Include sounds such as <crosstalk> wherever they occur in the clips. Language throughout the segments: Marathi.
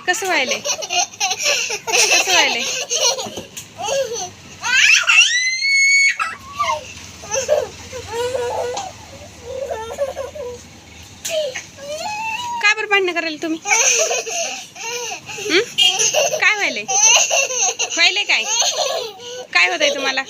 कसं व्हायलंय कसं व्हायलंय का बरं भांडणं करायला तुम्ही? काय व्हायलंय व्हायलंय काय? काय होत आहे तुम्हाला?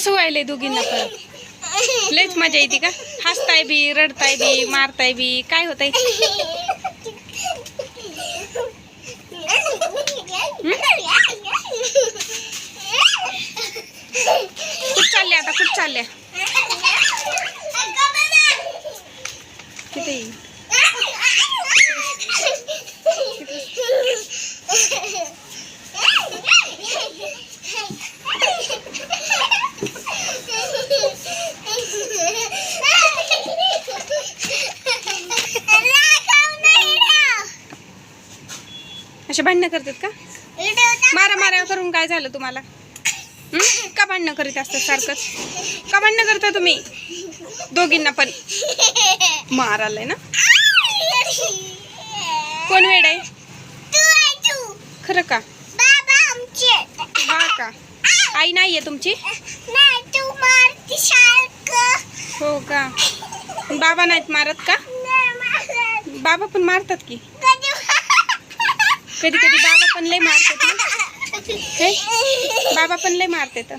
कसं व्हायलंय दोघींना पण? लयच मजा येते का? हसताय बी रडताय बी मारताय बी काय होतंय? कुठ चालले आता? कुठ चालल्या? किती? असे भांडणं करतात का? मारा मारा करून काय झालं तुम्हाला? का भांडणं करीत असतात सारखंच का भांडणं करता तुम्ही? दोघींना पण. मार आलाय ना? कोण वेड आहे? खरं का? हा का? आई नाहीये तुमची? हो का? बाबा नाहीत मारत का? बाबा पण मारतात की? कधी कधी बाबा पण लय मारतात <laughs> हे? बाबा पण लय मारतात